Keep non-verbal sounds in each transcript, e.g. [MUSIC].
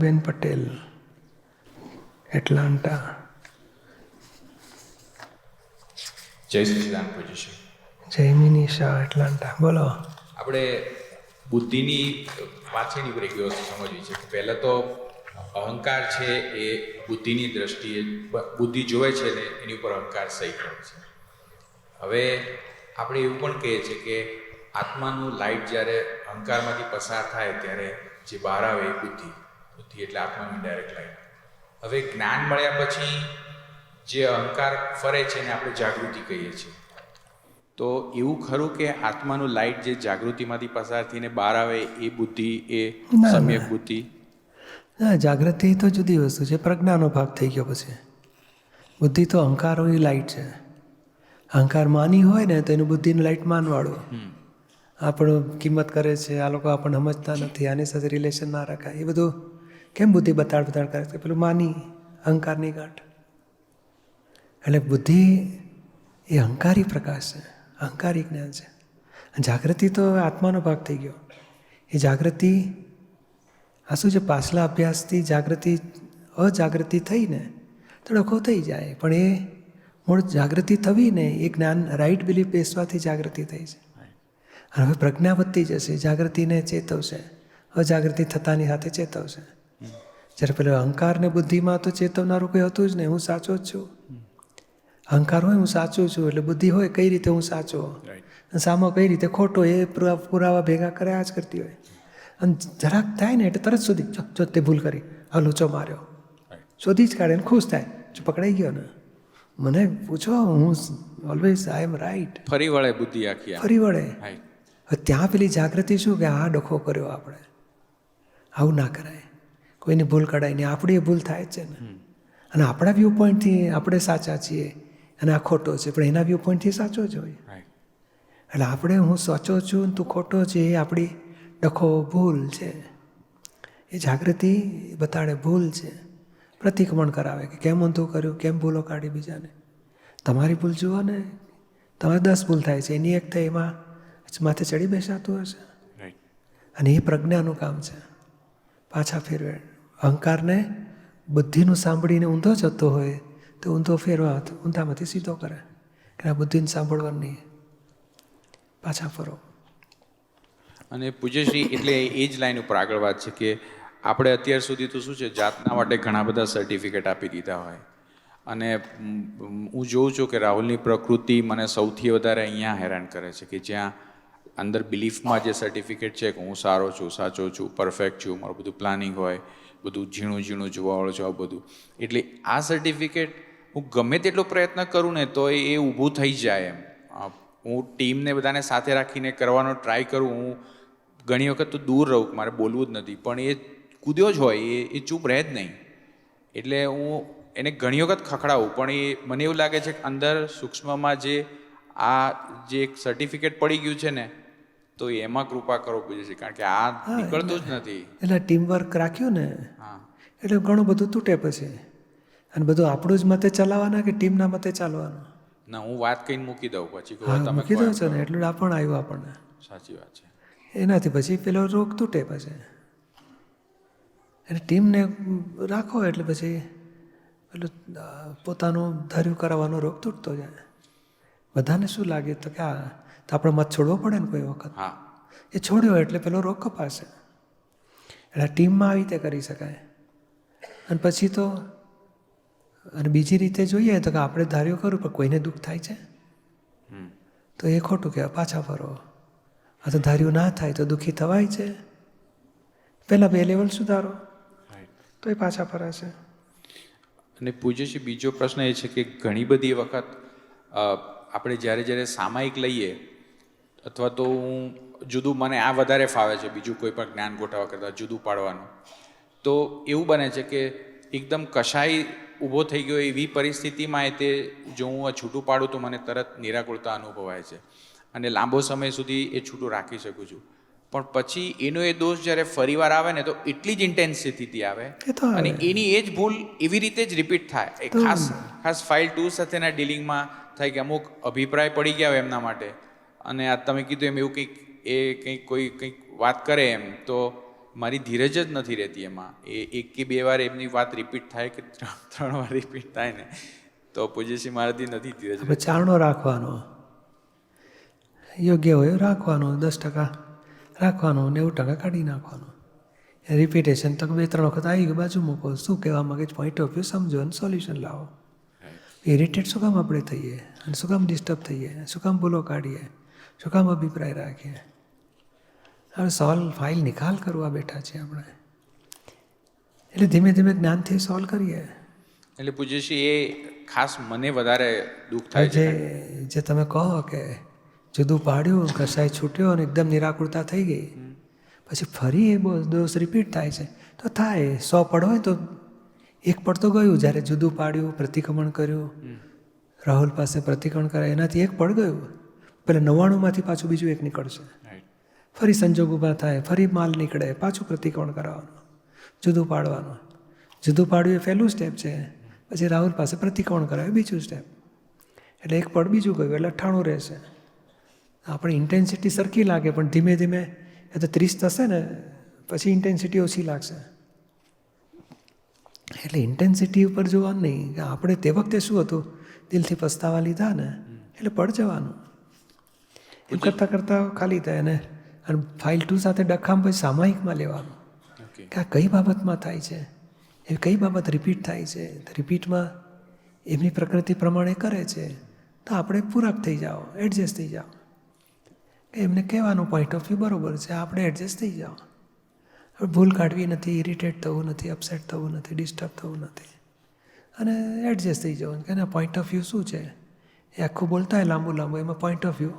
Bhanuben Patel Atlanta જય સચિદાન પૂજ્ય જયમિની શાહ એટલાન્ટા બોલો. આપણે બુદ્ધિની પાછળની પ્રક્રિયા સમજવી છે પહેલાં તો અહંકાર છે એ બુદ્ધિની દ્રષ્ટિએ બુદ્ધિ જોવે છે ને એની ઉપર અહંકાર સહી કરે છે. હવે આપણે એવું પણ કહીએ છીએ કે આત્માનું લાઇટ જ્યારે અહંકારમાંથી પસાર થાય ત્યારે જે બહાર આવે એ બુદ્ધિ. બુદ્ધિ એટલે આત્માની ડાયરેક્ટ લાઈટ હવે જ્ઞાન મળ્યા પછી જે અહંકાર ફરે છે એને આપણે જાગૃતિ કહીએ છીએ. તો એવું ખરું કે આત્માનું લાઇટ જે જાગૃતિમાંથી પસાર થઈને બહાર આવે એ બુદ્ધિ એ સમ્યક બુદ્ધિ? ના જાગૃતિ તો જુદી વસ્તુ છે પ્રજ્ઞાનો ભાગ થઈ ગયો પછી. બુદ્ધિ તો અહંકાર હોય લાઇટ છે. અહંકાર માની હોય ને તો એનું બુદ્ધિનું લાઇટ માનવાળું. આપણો કિંમત કરે છે આ લોકો આપણને સમજતા નથી આની સાથે રિલેશન ના રાખાય. એ બધું કેમ બુદ્ધિ બતાડ બતાડ કરે છે? પેલું માની, અહંકારની ગાંઠ. એટલે બુદ્ધિ એ અહંકારી પ્રકાશ છે, અહંકારી જ્ઞાન છે. જાગૃતિ તો આત્માનો ભાગ થઈ ગયો. એ જાગૃતિ, આ શું છે? પાછલા અભ્યાસથી જાગૃતિ, અજાગૃતિ થઈને તો ડખો થઈ જાય. પણ એ મૂળ જાગૃતિ થવી ને એ જ્ઞાન રાઈટ બિલીફ બેસવાથી જાગૃતિ થઈ છે. અને હવે પ્રજ્ઞા વધતી જશે, જાગૃતિને ચેતવશે, અજાગૃતિ થતાની સાથે ચેતવશે. જ્યારે પેલો અહંકાર ને બુદ્ધિમાં તો ચેતવનારું કોઈ હતું જ નહીં હું સાચો જ છું. અહંકાર હોય હું સાચું છું એટલે બુદ્ધિ હોય કઈ રીતે હું સાચો? સામો કઈ રીતે ખોટો એ પુરા- પુરાવા ભેગા કર્યા જ કરતી હોય. અને જરાક થાય ને એટલે તરત સુધી જો તે ભૂલ કરી આ લૂચો માર્યો શોધી જ કાઢે ને ખુશ થાય જો પકડાઈ ગયો ને. મને પૂછો હું ઓલવેઝ આઈ એમ રાઈટ ફરી વળે બુદ્ધિ આખી ફરી વળે. ત્યાં પેલી જાગૃતિ શું કે આ ડખો કર્યો આપણે. આવું ના કરાય. કોઈની ભૂલ કઢાય નહીં આપણી એ ભૂલ થાય છે ને. અને આપણા વ્યૂ પોઈન્ટથી આપણે સાચા છીએ અને આ ખોટો છે પણ એના વ્યૂ પોઈન્ટથી સાચો જ હોય. એટલે આપણે હું સાચો છું ને તું ખોટો છે એ આપણી ડખો ભૂલ છે. એ જાગૃતિ બતાડે ભૂલ છે. પ્રતિક્રમણ કરાવે કે કેમ ઊંધું કર્યું કેમ ભૂલો કાઢી બીજાને. તમારી ભૂલ જુઓ ને તમારે દસ ભૂલ થાય છે એની એક થાય એમાં માથે ચડી બેસાતું હશે. અને એ પ્રજ્ઞાનું કામ છે. પાછા ફેરવે. અહંકારને બુદ્ધિનું સાંભળીને ઊંધો જતો હોય, તો ઊંધો ફેરવા ઊંધામાંથી સીધો કરે. કે આ બુદ્ધિને સાંભળવાનું નહીં. પાછા ફરો. અને પૂજ્યશ્રી, એટલે એ જ લાઈન ઉપર આગળ વાત છે કે આપણે અત્યાર સુધી તો શું છે, જાતના માટે ઘણા બધા સર્ટિફિકેટ આપી દીધા હોય. અને હું જોઉં છું કે રાહુલની પ્રકૃતિ મને સૌથી વધારે અહીંયા હેરાન કરે છે કે જ્યાં અંદર બિલીફમાં જે સર્ટિફિકેટ છે કે હું સારો છું, સાચો છું પરફેક્ટ છું, મારું બધું પ્લાનિંગ હોય બધું ઝીણું ઝીણું જોવાવાળું છે બધું. એટલે આ સર્ટિફિકેટ હું ગમે તેટલો પ્રયત્ન કરું ને તો એ ઊભું થઈ જાય એમ. હું ટીમને બધાને સાથે રાખીને કરવાનો ટ્રાય કરું. હું ઘણી વખત તો દૂર રહું મારે બોલવું જ નથી, પણ એ કૂદ્યો જ હોય, એ એ ચૂપ રહે જ નહીં. એટલે હું એને ઘણી વખત ખખડાવું, પણ એ મને એવું લાગે છે કે અંદર સૂક્ષ્મમાં જે આ જે એક સર્ટિફિકેટ પડી ગયું છે ને તો એમાં કૃપા કરો છે કારણ કે આ નીકળતું જ નથી. એટલે ટીમ વર્ક રાખ્યું ને હા. એટલે ઘણું બધું તૂટે પછી. અને બધું આપણું જ મતે ચલાવવાના કે ટીમના મતે ચાલવાનું? ના હું વાત કહીને મૂકી દઉં પછી તમે મૂકી દઉં છો ને એટલું આપણ આવ્યું આપણને. સાચી વાત છે. એનાથી પછી પેલો રોગ તૂટે પછી. એટલે ટીમને રાખો એટલે પછી પેલું પોતાનું ધર્યું કરાવવાનો રોગ તૂટતો જાય. બધાને શું લાગે તો કે આ તો આપણે મત છોડવો પડે ને કોઈ વખત? હા. એ છોડ્યો એટલે પેલો રોગ કપાશે એટલે ટીમમાં આવી રીતે કરી શકાય. અને પછી તો અને બીજી રીતે જોઈએ તો કે આપણે ધાર્યું કરું પણ કોઈને દુઃખ થાય છે? તો એ ખોટું કહેવાય પાછા ફરો. આ તો ધાર્યું ના થાય તો દુઃખી થવાય છે. પહેલાં બે લેવલ સુધારો. તો એ પાછા ફરાશે. અને પૂજ્યજી બીજો પ્રશ્ન એ છે કે ઘણી બધી વખત આપણે જ્યારે જ્યારે સામાયિક લઈએ અથવા તો હું જુદું મને આ વધારે ફાવે છે બીજું કોઈ પણ જ્ઞાન ગોઠવવા કરતાં જુદું પાડવાનું. તો એવું બને છે કે એકદમ કશાય ઊભો થઈ ગયો એવી પરિસ્થિતિમાં એ તે જો હું આ છૂટું પાડું તો મને તરત નિરાકુળતા અનુભવાય છે. અને લાંબો સમય સુધી એ છૂટું રાખી શકું છું. પણ પછી એનો એ દોષ જ્યારે ફરીવાર આવે ને તો એટલી જ ઇન્ટેન્સિટીથી આવે. અને એની એ જ ભૂલ એવી રીતે જ રિપીટ થાય. એ ખાસ ખાસ ફાઇલ ટુ સાથેના ડીલિંગમાં થાય કે અમુક અભિપ્રાય પડી ગયા હોય એમના માટે. અને આ તમે કીધું એમ એવું કંઈક એ કંઈક કોઈ કંઈક વાત કરે એમ તો મારી ધીરજ જ નથી રહેતી એમાં. એ એક કે બે વાર એમની વાત રિપીટ થાય કે ત્રણ ત્રણ વાર રિપીટ થાય ને તો પૂજ્યશ્રી મારાથી નથી ધીરજ ચારણો રાખવાનો. યોગ્ય હોય એવું રાખવાનું દસ ટકા રાખવાનું નેવું ટકા કાઢી નાખવાનું. રિપીટેશન તો બે ત્રણ વખત આવી ગયું બાજુ મૂકો. શું કહેવા માંગે છે? પોઈન્ટ ઓફ વ્યૂ સમજો અને સોલ્યુશન લાવો. ઇરિટેટ શું કામ આપણે થઈએ? અને શું કામ ડિસ્ટર્બ થઈએ? શું કામ ભૂલો કાઢીએ? શું કામ અભિપ્રાય રાખીએ હવે સોલ્વ ફાઇલ નિકાલ કરવા બેઠા છીએ આપણે. એટલે ધીમે ધીમે જ્ઞાનથી સોલ્વ કરીએ. એટલે પૂજ્યશ્રી એ ખાસ મને વધારે દુઃખ થાય છે. જે તમે કહો કે જુદું પાડ્યું કસાય છૂટ્યો અને એકદમ નિરાકુરતા થઈ ગઈ. પછી ફરી એ દોષ રિપીટ થાય છે. તો થાય સો પડ હોય તો એક પડ તો ગયું. જ્યારે જુદું પાડ્યું પ્રતિક્રમણ કર્યું રાહુલ પાસે પ્રતિક્રમણ કરાય એનાથી એક પડ ગયું. પેલા નવ્વાણુંમાંથી પાછું બીજું એક નીકળશે. ફરી સંજોગ ઊભા થાય ફરી માલ નીકળે પાછું પ્રતિકોણ કરાવવાનું જુદું પાડવાનું. જુદું પાડવું એ પહેલું સ્ટેપ છે પછી રાહુલ પાસે પ્રતિકોણ કરાવે બીજું સ્ટેપ એટલે એક પડ બીજું ગયું એટલે અઠ્ઠાણું રહેશે. આપણી ઇન્ટેન્સિટી સરખી લાગે પણ ધીમે ધીમે એ તો ત્રીસ થશે ને પછી ઇન્ટેન્સિટી ઓછી લાગશે. એટલે ઇન્ટેન્સિટી ઉપર જોવાનું નહીં આપણે તે વખતે શું હતું? દિલથી પસ્તાવા લીધા ને એટલે પડ જવાનું. એમ કરતાં કરતાં ખાલી થાય અને અને ફાઇલ ટુ સાથે ડખામ પછી સામાયિકમાં લેવાનું. કે આ કઈ બાબતમાં થાય છે? એ કઈ બાબત રિપીટ થાય છે? રિપીટમાં એમની પ્રકૃતિ પ્રમાણે કરે છે. તો આપણે પૂરક થઈ જાઓ એડજસ્ટ થઈ જાઓ. કે એમને કહેવાનું પોઈન્ટ ઓફ વ્યૂ બરોબર છે આપણે એડજસ્ટ થઈ જાઓ. હવે ભૂલ કાઢવી નથી ઇરિટેટ થવું નથી અપસેટ થવું નથી ડિસ્ટર્બ થવું નથી. અને એડજસ્ટ થઈ જવું કે એના પોઈન્ટ ઓફ વ્યૂ શું છે? એ આખું બોલતા હોય લાંબુ લાંબુ એમાં પોઈન્ટ ઓફ વ્યૂ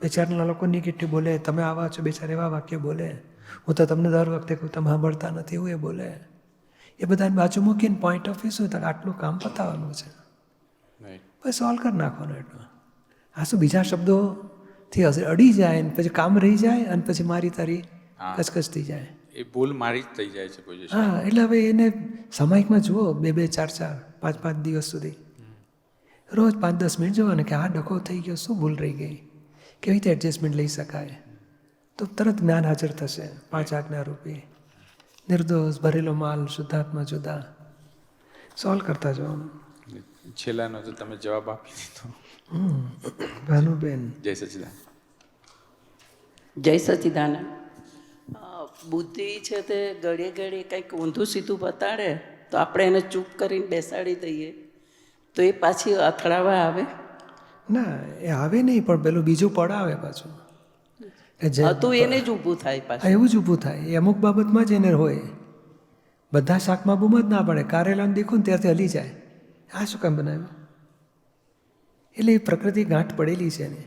બેચારના લોકો નેગેટિવ બોલે તમે આવા છો બેચારા એવા વાક્ય બોલે. હું તો તમને દર વખતે કહું તમે સાંભળતા નથી એવું એ બોલે. એ બધાને બાજુ મૂકીને પોઈન્ટ ઓફ વ્યૂ શું આટલું કામ પતાવવાનું છે? પછી સોલ્વ કરી નાખવાનું એટલું. આ શું બીજા શબ્દોથી અડી જાય ને પછી કામ રહી જાય અને પછી મારી તારી કચકચ થઈ જાય. એ ભૂલ મારી જ થઈ જાય છે હા એટલે હવે એને સામાયિકમાં જુઓ બે બે ચાર ચાર પાંચ પાંચ દિવસ સુધી. રોજ પાંચ દસ મિનિટ જોવાને કે આ ડખો થઈ ગયો શું ભૂલ રહી ગઈ? કેવી રીતે એડજસ્ટમેન્ટ લઈ શકાય? તો તરત જ્ઞાન હાજર થશે પાંચ આજ્ઞા રૂપી. નિર્દોષ ભરેલો માલ શુદ્ધાત્મા જુદા. સોલ્વ કરતા જવાનું છેલ્લાનો તો તમે જવાબ આપી દીધો. ભાનુબેન. જય સચિદાન જય સચિદાન બુદ્ધિ છે તે ઘડીએ ઘડીએ કંઈક ઊંધું સીધું બતાડે તો આપણે એને ચૂપ કરીને બેસાડી દઈએ. તો એ પાછી અથડાવા આવે. ના એ આવે નહીં પણ પેલું બીજું પડાવે પાછું. કે જે હતું એને જ ઊભું થાય પાછું. એવું જ ઊભું થાય. એ અમુક બાબતમાં જ એને હોય. બધા શાકમાં બૂમ જ ના પડે. કારેલાને દેખું ને ત્યારથી હલી જાય. આ શું કામ બનાવ્યું? એટલે એ પ્રકૃતિ ગાંઠ પડેલી છે એને.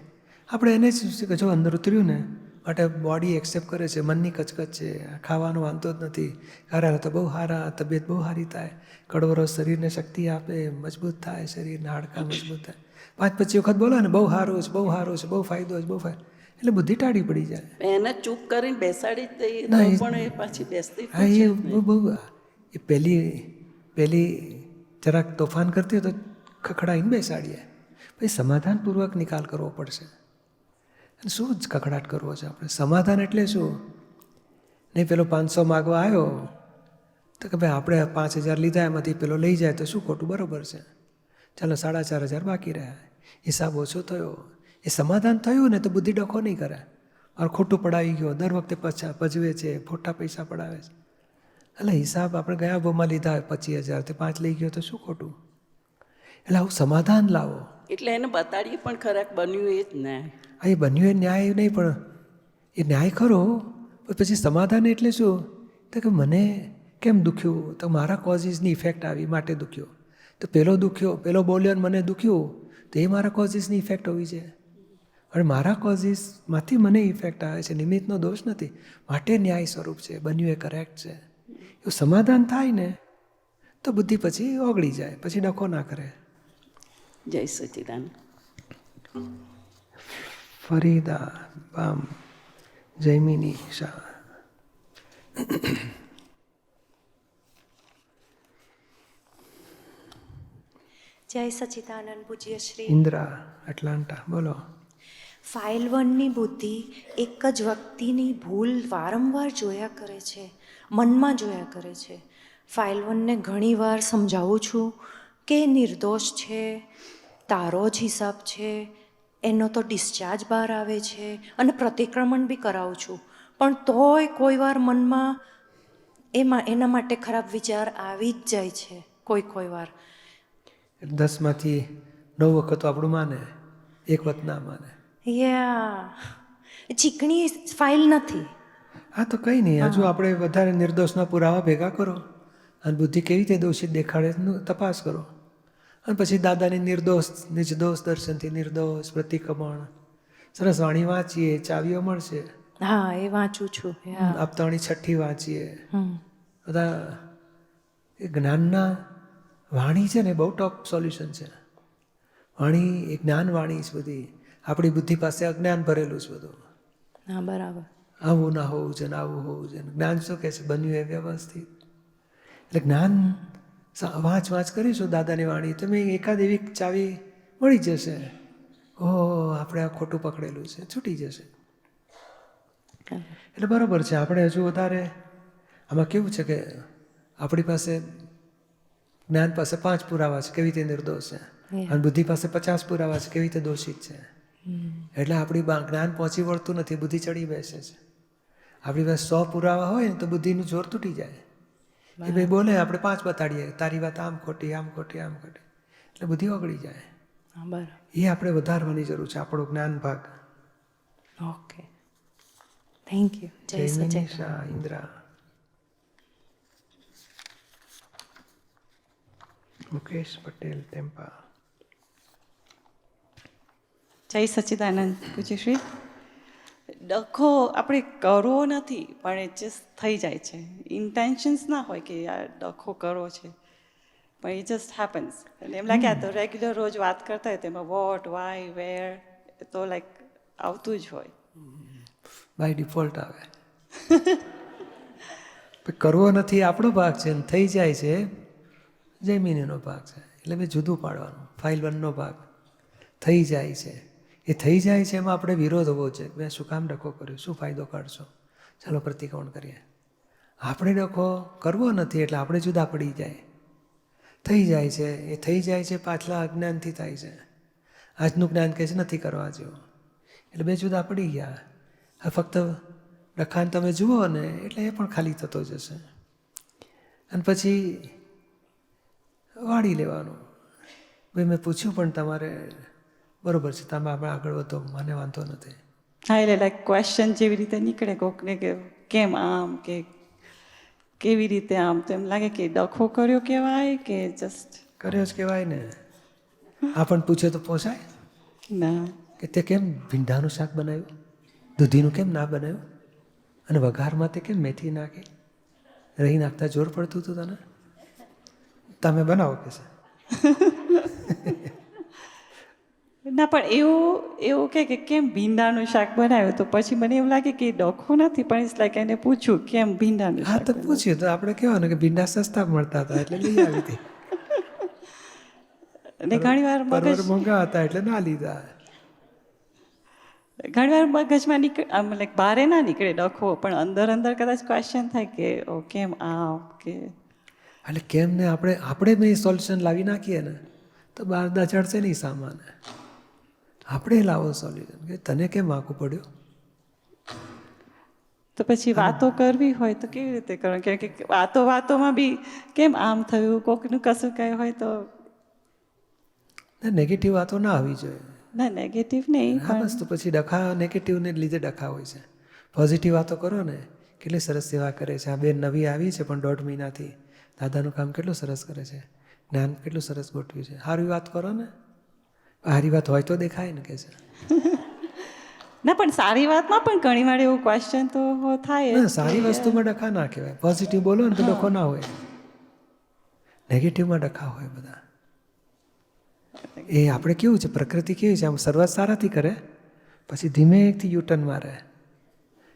આપણે એને જ જો અંદર ઉતર્યું ને માટે બોડી એક્સેપ્ટ કરે છે. મનની કચકચ છે. ખાવાનો વાંધો જ નથી. કારેલા તો બહુ સારા તબિયત બહુ સારી થાય. કડવરો શરીરને શક્તિ આપે મજબૂત થાય શરીરના હાડકાં મજબૂત થાય. પાંચ પચીસ વખત બોલો ને બહુ સારું છે બહુ સારું છે બહુ ફાયદો છે બહુ ફાયદો એટલે બુદ્ધિ ટાળી પડી જાય. એને ચૂપ કરીને બેસાડી દઈએ પણ એ પાછી બેસતી હા એ બહુ બહુ એ પહેલી પહેલી જરાક તોફાન કરતી હોય તો ખખડાઈને બેસાડીએ. પછી સમાધાનપૂર્વક નિકાલ કરવો પડશે. અને શું જ કકડાટ કરવો છે આપણે? સમાધાન એટલે શું? નહીં પેલો પાંચસો માગવા આવ્યો તો કે ભાઈ આપણે પાંચ હજાર લીધા એમાંથી પેલો લઈ જાય તો શું ખોટું? બરોબર છે. ચાલો સાડા ચાર હજાર બાકી રહ્યા હિસાબ ઓછો થયો. એ સમાધાન થયું ને તો બુદ્ધિ ડખો નહીં કરે. और ખોટું પડાવી ગયો. દર વખતે પછા ભજવે છે ખોટા પૈસા પડાવે છે. એટલે હિસાબ આપણે ગયા ભાવમાં લીધા હોય પચીસ હજાર તે પાંચ લઈ ગયો તો શું ખોટું? એટલે આવું સમાધાન લાવો. એટલે એને બતાડીએ પણ ખરાક બન્યું એ જ ને. હા એ બન્યું એ ન્યાય નહીં પણ એ ન્યાય ખરો. પછી સમાધાન એટલે શું? તો કે મને કેમ દુખ્યું? તો મારા કોઝિસની ઇફેક્ટ આવી માટે દુખ્યો. તો પેલો દુખ્યો પેલો બોલ્યો અને મને દુખ્યું તો એ મારા કોઝિસની ઇફેક્ટ હોવી છે. અને મારા કોઝિસમાંથી મને ઇફેક્ટ આવે છે નિમિત્તનો દોષ નથી. માટે ન્યાય સ્વરૂપ છે બન્યું એ કરેક્ટ છે. એવું સમાધાન થાય ને તો બુદ્ધિ પછી ઓગળી જાય પછી ડખો ના કરે. જય સચિદાન. ફરીદા બામ જૈમિની શાહ. જય સચિદાનંદ પૂજ્ય શ્રી ઇન્દ્રા એટલાન્ટા બોલો. ફાઇલ વનની બુદ્ધિ એક જ વ્યક્તિની ભૂલ વારંવાર જોયા કરે છે મનમાં જોયા કરે છે. ફાઇલ વનને ઘણીવાર સમજાવું છું કે નિર્દોષ છે તારો જ હિસાબ છે એનો તો ડિસ્ચાર્જ બહાર આવે છે અને પ્રતિક્રમણ બી કરાવું છું. પણ તોય કોઈ વાર મનમાં એમાં એના માટે ખરાબ વિચાર આવી જ જાય છે કોઈ કોઈ વાર. દસમાંથી નવ વખત તો આપણું માને એક વખત ના માને. યા ચીકણી ફાઇલ નથી. હા તો કંઈ નહીં. હજુ આપણે વધારે નિર્દોષના પુરાવા ભેગા કરો અને બુદ્ધિ કેવી રીતે દોષિત દેખાડે તપાસ કરો. અને પછી દાદાની નિર્દોષ નિર્દોષ દર્શનથી નિર્દોષ પ્રતિક્રમણ. સરસ વાણી વાંચીએ ચાવીઓ મળશે. હા એ વાંચું છું. આપતાણી છઠ્ઠી વાંચીએ. બધા એ જ્ઞાનના વાણી છે ને બહુ ટોપ સોલ્યુશન છે. વાણી એ જ્ઞાન વાણી છે બધી. આપણી બુદ્ધિ પાસે અજ્ઞાન ભરેલું છે બધું. હા બરાબર. આવું ના હોવું છે ને આવું હોવું છે જ્ઞાન શું કહે છે? બન્યું એ વ્યવસ્થિત. એટલે જ્ઞાન વાંચ વાંચ કરીશું દાદાની વાણી. તમે એકાદ એવી ચાવી મળી જશે. ઓહ આપણે આ ખોટું પકડેલું છે. છૂટી જશે. એટલે બરાબર છે. આપણે હજુ વધારે આમાં કેવું છે કે આપણી પાસે જ્ઞાન પાસે પાંચ પુરાવા છે કેવી રીતે નિર્દોષ છે? અને બુદ્ધિ પાસે પચાસ પુરાવા છે કેવી રીતે દોષિત છે? એટલે આપણી જ્ઞાન પહોંચી વળતું નથી બુદ્ધિ ચડી બેસે છે. આપણી પાસે સો પુરાવા હોય ને તો બુદ્ધિનું જોર તૂટી જાય. એ ભાઈ બોલે આપણે પાંચ બતાડીએ તારી વાત આમ ખોટી આમ ખોટી આમ ખોટી. એટલે બુદ્ધિ ઓગળી જાય. એ આપણે વધારવાની જરૂર છે આપણો જ્ઞાન ભાગ. ઓકે થેન્ક યુ જય જય સચિન ઇન્દ્રા. મુકેશ પટેલ ટેમ્પા જય સચ્ચિદાનંદ પૂજ્યશ્રી ડખો આપણે કરવો નથી પણ એ જસ્ટ થઈ જાય છે. ઇન્ટેન્શન્સ ના હોય કે આ ડખો કરવો છે. પણ એ જસ્ટ હેપન્સ એટલે એમ લાગે આ તો રેગ્યુલર રોજ વાત કરતા હોય તેમાં વોટ વાય વેર તો લાઈક આવતું જ હોય. બાય ડિફોલ્ટ આવે. [LAUGHS] કરવો નથી આપણો ભાગ છે થઈ જાય છે. જયમીનીનો ભાગ છે. એટલે મેં જુદું પાડવાનું. ફાઇલ વનનો ભાગ. થઈ જાય છે. એ થઈ જાય છે એમાં આપણે વિરોધ હોવો છે મેં શું કામ ડખો કર્યો? શું ફાયદો કાઢશો? ચાલો પ્રતિક્રમણ કરીએ. આપણે ડખો કરવો નથી એટલે આપણે જુદા પડી જાય. થઈ જાય છે. એ થઈ જાય છે પાછલા અજ્ઞાનથી થાય છે. આજનું જ્ઞાન કહે છે નથી કરવા જેવું. એટલે બે જુદા પડી ગયા. આ ફક્ત લખાણ તમે જુઓ ને એટલે એ પણ ખાલી થતો જશે. અને પછી વાળી લેવાનું. ભાઈ મેં પૂછ્યું પણ તમારે બરોબર છે તમે આપણે આગળ વધો મને વાંધો નથી. હા એટલે લાઈક ક્વેશ્ચન જેવી રીતે નીકળે કોકને કે કેમ આમ કે કેવી રીતે આમ તો એમ લાગે કે ડખો કર્યો કહેવાય કે જસ્ટ કર્યો જ કહેવાય ને. આ પણ પૂછે તો પોસાય? ના. કે તે કેમ ભીંડાનું શાક બનાવ્યું? દૂધીનું કેમ ના બનાવ્યું? અને વઘારમાં તે કેમ મેથી નાખી? રહી નાખતા જોર પડતું હતું તને? તમે બનાવો કે છે? [LAUGHS] ના પણ એવું એવું કે કે કેમ ભીંડાનું શાક બનાવ્યું? તો પછી મને એવું લાગે કે ડોખું નથી પણ ઇટ્સ લાઈક એને પૂછ્યું કેમ ભીંડાનું હા તો પૂછ્યું. તો આપણે કહેવાનું કે ભીંડા સસ્તા મળતા હતા એટલે લઈ આવી હતી. [LAUGHS] અને ઘણી વાર મગજ મોંઘા હતા એટલે ના લીધા. ઘણી વાર મગજમાં નીકળે આમ લાઈક બહારે ના નીકળે ડખો પણ અંદર અંદર કદાચ ક્વેશ્ચન થાય કે ઓ કેમ આ કે એટલે કેમ ને આપણે આપણે મેં સોલ્યુશન લાવી નાખીએ ને તો બહાર દા ચડશે નહીં સામાન. આપણે લાવો સોલ્યુશન કે તને કેમ વાંકું પડ્યું? તો પછી વાતો કરવી હોય તો કેવી રીતે કરો કે વાતો વાતોમાં બી કેમ આમ થયું? કોકનું કશું કંઈ હોય તો નેગેટિવ વાતો ના આવવી જોઈએ. ના નેગેટિવ નહીં હા બસ તો પછી ડખા નેગેટિવને લીધે ડખા હોય છે. પોઝિટિવ વાતો કરો ને કેટલી સરસ સેવા કરે છે. આ બેન નવી આવી છે પણ દોઢ મહિનાથી. દાદાનું કામ કેટલું સરસ કરે છે? જ્ઞાન કેટલું સરસ ગોઠવ્યું છે? સારી વાત કરો ને. સારી વાત હોય તો દેખાય ને કે છે. [LAUGHS] ના પણ સારી વાતમાં પણ ઘણી વાર એવું ક્વેશ્ચન તો થાય ના સારી વસ્તુમાં ડખા ના કહેવાય. પોઝિટિવ બોલો ને તો ડખો ના હોય. નેગેટિવમાં ડખા હોય બધા. એ આપણે કેવું છે? પ્રકૃતિ કેવી છે? આમ શરૂઆત સારાથી કરે પછી ધીમેથી યુટર્ન મારે.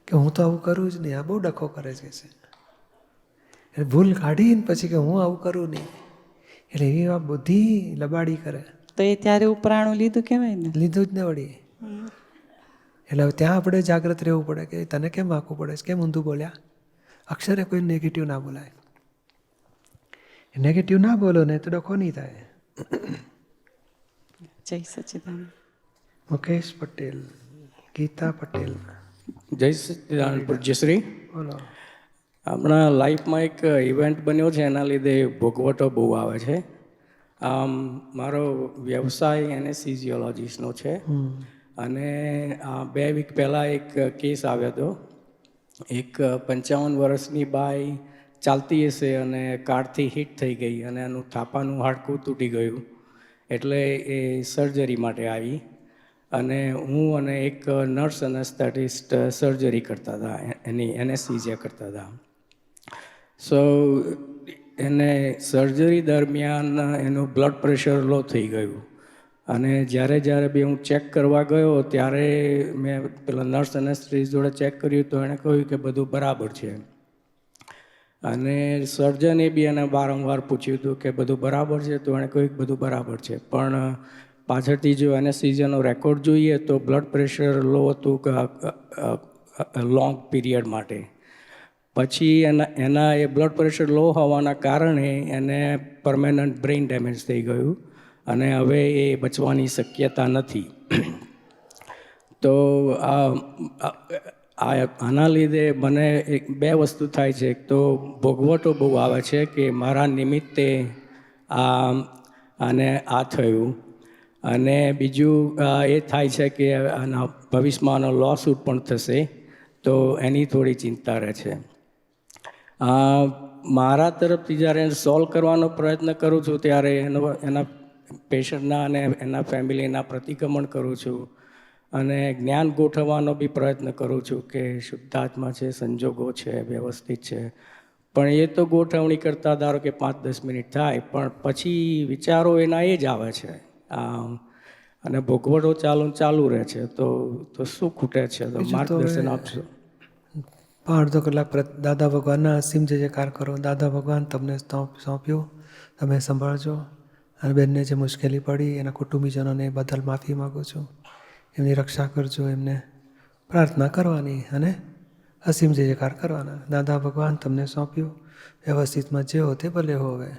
કે હું તો આવું કરું જ નહીં. આ બહુ ડખો કરે છે. એટલે ભૂલ કાઢીને પછી કે હું આવું કરું નહીં. એટલે એવી વાત બુદ્ધિ લબાડી કરે. તો એ ત્યારે ઉપરાણું લીધું કહેવાય ને? લીધું જ ને વળી. એટલે ત્યાં આપણે જાગ્રત રહેવું પડે કે તને કેમ આખું પડે છે? કેમ ઊંધું બોલ્યા? અક્ષરે કોઈ નેગેટિવ ના બોલાય. નેગેટિવ ના બોલો ને તો ડખો નહીં થાય. જય સચિદાન મુકેશ પટેલ ગીતા પટેલ. જય સચિદાન પૂજ્યશ્રી બોલો. હમણાં લાઈફમાં એક ઇવેન્ટ બન્યો છે એના લીધે ભોગવટો બહુ આવે છે. આમ મારો વ્યવસાય એનેસ્થિઝિયોલોજીસ્ટનો છે. અને આ બે વીક પહેલાં એક કેસ આવ્યો હતો. એક પંચાવન વર્ષની બાઈ ચાલતી હશે અને કારથી હિટ થઈ ગઈ અને એનું થાપાનું હાડકું તૂટી ગયું. એટલે એ સર્જરી માટે આવી. અને હું અને એક નર્સ અને સ્ટેટિસ્ટ સર્જરી કરતા હતા એની એની એનેસ્થિઝિયા કરતા હતા. સો એને સર્જરી દરમિયાન એનું બ્લડ પ્રેશર લો થઈ ગયું. અને જ્યારે જ્યારે બી હું ચેક કરવા ગયો, ત્યારે મેં પેલા નર્સ અને સ્ત્રી જોડે ચેક કર્યું તો એણે કહ્યું કે બધું બરાબર છે. અને સર્જને બી એને વારંવાર પૂછ્યું હતું કે બધું બરાબર છે? તો એણે કહ્યું કે બધું બરાબર છે. પણ પાછળથી જો એને સિઝનનો રેકોર્ડ જોઈએ તો બ્લડ પ્રેશર લો હતું લોંગ પીરિયડ માટે. પછી એના એના એ બ્લડ પ્રેશર લો હોવાના કારણે એને પરમેનન્ટ બ્રેઇન ડેમેજ થઈ ગયું અને હવે એ બચવાની શક્યતા નથી. તો આ આના લીધે મને એક, બે વસ્તુ થાય છે. એક તો ભોગવટો બહુ આવે છે કે મારા નિમિત્તે આ અને આ થયું. અને બીજું એ થાય છે કે આના ભવિષ્યમાં આનો લોસ પણ થશે. તો એની થોડી ચિંતા રહે છે. મારા તરફથી જ્યારે સોલ્વ કરવાનો પ્રયત્ન કરું છું ત્યારે એનો એના પેશન્ટના અને એના ફેમિલીના પ્રતિક્રમણ કરું છું અને જ્ઞાન ગોઠવવાનો બી પ્રયત્ન કરું છું કે શુદ્ધાત્મા છે સંજોગો છે વ્યવસ્થિત છે. પણ એ તો ગોઠવણી કરતાં ધારો કે પાંચ દસ મિનિટ થાય પણ પછી વિચારો એના એ જ આવે છે. આ અને ભોગવટો ચાલુ ચાલુ રહે છે. તો તો શું ખૂટે છે? તો માર્ગદર્શન આપશો? પણ અડધો કલાક દાદા ભગવાનના અસીમ જે જયકાર કરો. દાદા ભગવાન તમને સોંપ- સોંપ્યું. તમે સંભાળજો. અને બેનને જે મુશ્કેલી પડી, એના કુટુંબીજનોને બદલ માફી માગું છું. એમની રક્ષા કરજો, એમને પ્રાર્થના કરવાની અને અસીમ જે કાર કરવાના. દાદા ભગવાન તમને સોંપ્યું. વ્યવસ્થિતમાં જે હો તે ભલે હો હવે.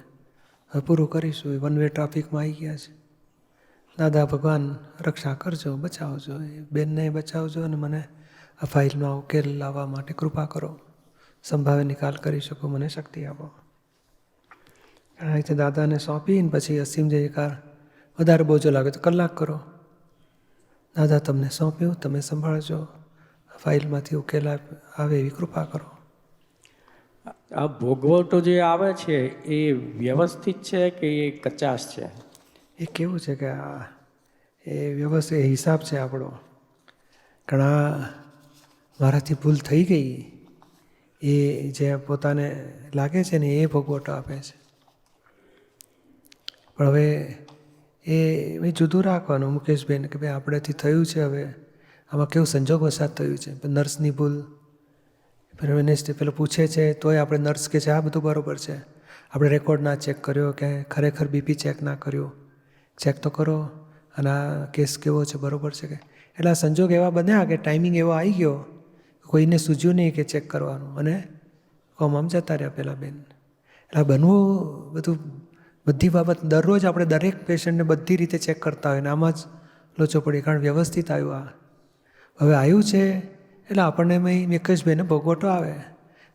હવે પૂરું કરીશું. એ વન વે ટ્રાફિકમાં આવી ગયા છે. દાદા ભગવાન, રક્ષા કરજો, બચાવજો. એ બેનને બચાવજો અને મને આ ફાઇલમાં ઉકેલ લાવવા માટે કૃપા કરો. સંભાવે નિકાલ કરી શકો મને શક્તિ આપો. આ રીતે દાદાને સોંપીને પછી અસીમ જે કાર વધારે બોજો લાગે તો કલાક કરો. દાદા તમને સોંપ્યું તમે સંભાળજો. આ ફાઇલમાંથી ઉકેલ આવે એવી કૃપા કરો. આ ભોગવટો જે આવે છે એ વ્યવસ્થિત છે કે એ કચાશ છે? એ કેવું છે કે આ એ વ્યવસ્થિત હિસાબ છે આપણો. ઘણા મારાથી ભૂલ થઈ ગઈ. એ જે પોતાને લાગે છે ને એ ભોગવટો આપે છે. પણ હવે એ એ જુદું રાખવાનું મુકેશબેન કે ભાઈ આપણેથી થયું છે હવે. આમાં કેવું સંજોગ વસાત થયું છે. નર્સની ભૂલ. પેલો એને પેલો પૂછે છે, તોય આપણે નર્સ કે છે? આ બધું બરાબર છે. આપણે રેકોર્ડ ના ચેક કર્યો કે ખરેખર બીપી ચેક ના કર્યો. ચેક તો કરો. અને આ કેસ કેવો છે? બરાબર છે કે? એટલે સંજોગ એવા બન્યા કે ટાઈમિંગ એવો આવી ગયો. કોઈને સૂજ્યું નહીં કે ચેક કરવાનું. અને કોમ આમ જતા રહ્યા પેલા બેન. એટલે આ બનવું બધું બધી બાબત દરરોજ આપણે દરેક પેશન્ટને બધી રીતે ચેક કરતા હોય ને આમાં જ લોચો પડી કારણ વ્યવસ્થિત આવ્યું આ. હવે આવ્યું છે એટલે આપણને મુકેશભાઈને ભોગવટો આવે.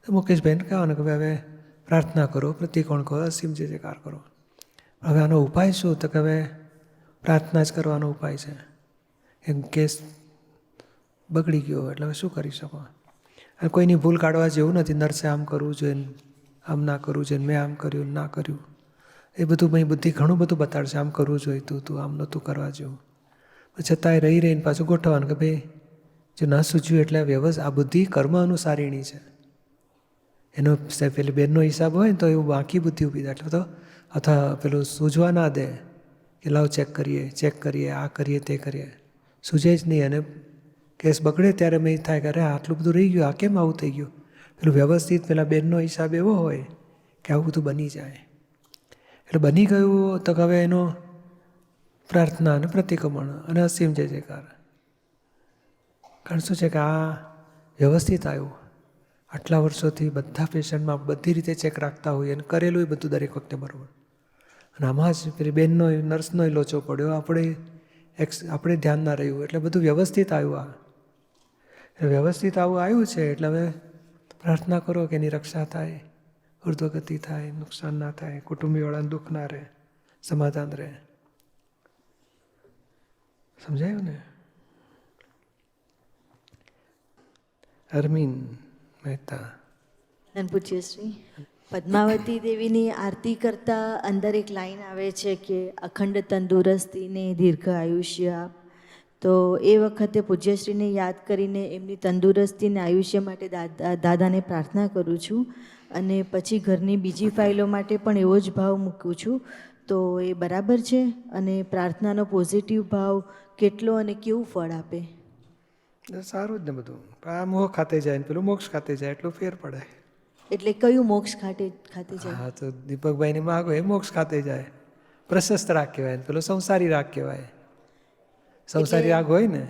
તો મુકેશભાઈને કહેવાનું કે હવે પ્રાર્થના કરો, પ્રતિકોણ કરો, અસીમ જે કાર કરો. હવે આનો ઉપાય શું? તો કે હવે પ્રાર્થના જ કરવાનો ઉપાય છે. એમ કેસ બગડી ગયો એટલે હવે શું કરી શકો? અને કોઈની ભૂલ કાઢવા જેવું નથી, નર્સે આમ કરવું જોઈએ, આમ ના કરવું જોઈએ, મેં આમ કર્યું, ને કર્યું. એ બધું મેં બુદ્ધિ ઘણું બધું બતાડશે, આમ કરવું જોઈએ તું તું આમ નહોતું કરવા જેવું. છતાંય રહી રહીને પાછું ગોઠવવાનું કે ભાઈ, જો ના સૂચ્યું એટલે વ્યવસ્થા આ બુદ્ધિ કર્મ અનુસારીણી છે. એનો પેલી બેનનો હિસાબ હોય ને, તો એવું બાકી બુદ્ધિ ઊભી થાય. એટલે તો અથવા પેલું સૂઝવા ના દે, કે લાવ ચેક કરીએ ચેક કરીએ, આ કરીએ, તે કરીએ. સૂઝે જ નહીં અને કેસ બગડે ત્યારે મેં એ થાય કે અરે આટલું બધું રહી ગયું, આ કેમ આવું થઈ ગયું? પેલું વ્યવસ્થિત પેલા બેનનો હિસાબ એવો હોય કે આવું બધું બની જાય. એટલે બની ગયું તો હવે એનો પ્રાર્થના અને પ્રતિક્રમણ અને અસીમ જય જયકાર. કારણ શું છે કે આ વ્યવસ્થિત આવ્યું. આટલા વર્ષોથી બધા પેશન્ટમાં બધી રીતે ચેક રાખતા હોઈએ અને કરેલું બધું દરેક વખતે બરાબર. અને આમાં જ પેલી બેનનો નર્સનોય લોચો પડ્યો. આપણે એક્સ, આપણે ધ્યાન ના રહ્યું. એટલે બધું વ્યવસ્થિત આવ્યું આ. વ્યવસ્થિત આવું આવ્યું છે, એટલે હવે પ્રાર્થના કરો કે એની રક્ષા થાય, ઉર્ધ્વગતિ થાય, નુકસાન ના થાય, કુટુંબીવાળાને દુઃખ ના રહે, સમાધાન રહે. સમજાયું ને? અરમીન મહેતા. પૂજ્યશ્રી પદ્માવતી દેવીની આરતી કરતા અંદર એક લાઈન આવે છે કે અખંડ તંદુરસ્તીને દીર્ઘ આયુષ્ય આપ તો એ વખતે પૂજ્યશ્રીને યાદ કરીને એમની તંદુરસ્તી અને આયુષ્ય માટે દાદા દાદાને પ્રાર્થના કરું છું. અને પછી ઘરની બીજી ફાઇલો માટે પણ એવો જ ભાવ મૂકું છું. તો એ બરાબર છે? અને પ્રાર્થનાનો પોઝિટિવ ભાવ કેટલો અને કેવું ફળ આપે? સારું જ ને બધું. આ મોહ ખાતે જાય ને પેલું મોક્ષ ખાતે જાય એટલું ફેર પડે. એટલે કયું મોક્ષ ખાતે ખાતે જાય? હા તો દીપકભાઈને માગો એ મોક્ષ ખાતે જાય. પ્રશસ્ત રાગ કહેવાય પેલો સંસારી રાગ કહેવાય. સંસારી રાગ હોય ને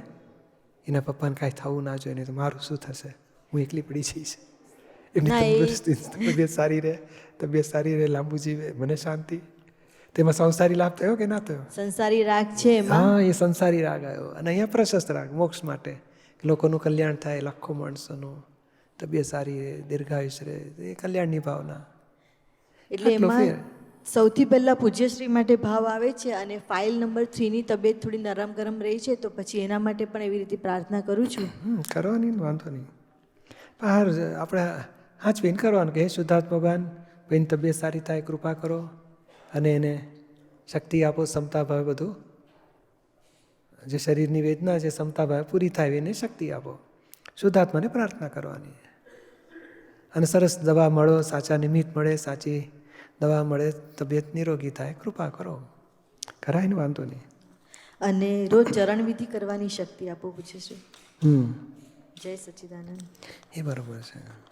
એના પપ્પાને કાંઈ થવું ના જોઈએ તો મારું શું થશે? હું એકલી પડી જઈશ. એમની તંદુરસ્તી તબિયત સારી રહે તબિયત સારી રહે લાંબુ જીવે મને શાંતિ. તેમાં સંસારી લાભ થયો કે ના થયો? સંસારી રાગ છે હા એ સંસારી રાગ આવ્યો. અને અહીંયા પ્રશસ્ત રાગ મોક્ષ માટે. લોકોનું કલ્યાણ થાય લાખો માણસોનું. તબિયત સારી રહે દીર્ઘાયુષ રહે એ કલ્યાણની ભાવના. એટલે એમાં. સૌથી પહેલાં પૂજ્યશ્રી માટે ભાવ આવે છે અને ફાઇલ નંબર થ્રીની તબિયત થોડી નરમ ગરમ રહી છે, તો પછી એના માટે પણ એવી રીતે પ્રાર્થના કરું છું. કરવાની વાંધો નહીં. પણ આપણે આપણે બેન કરવાનું કે, હે શુદ્ધાત્મા ભગવાન, બેન તબિયત સારી થાય, કૃપા કરો. અને એને શક્તિ આપો, સમતા ભાવે બધું. જે શરીરની વેદના છે ક્ષમતા ભાવે પૂરી થાય, એને શક્તિ આપો. શુદ્ધાત્માને પ્રાર્થના કરવાની. અને સરસ દવા મળો, સાચા નિમિત્ત મળે, સાચી દવા મળે તબિયત નિરોગી થાય કૃપા કરો. કરાય ને વાંધો નહીં. અને રોજ ચરણ વિધિ કરવાની શક્તિ આપો પૂછે છે. હમ. જય સચ્ચિદાનંદ એ બરોબર છે.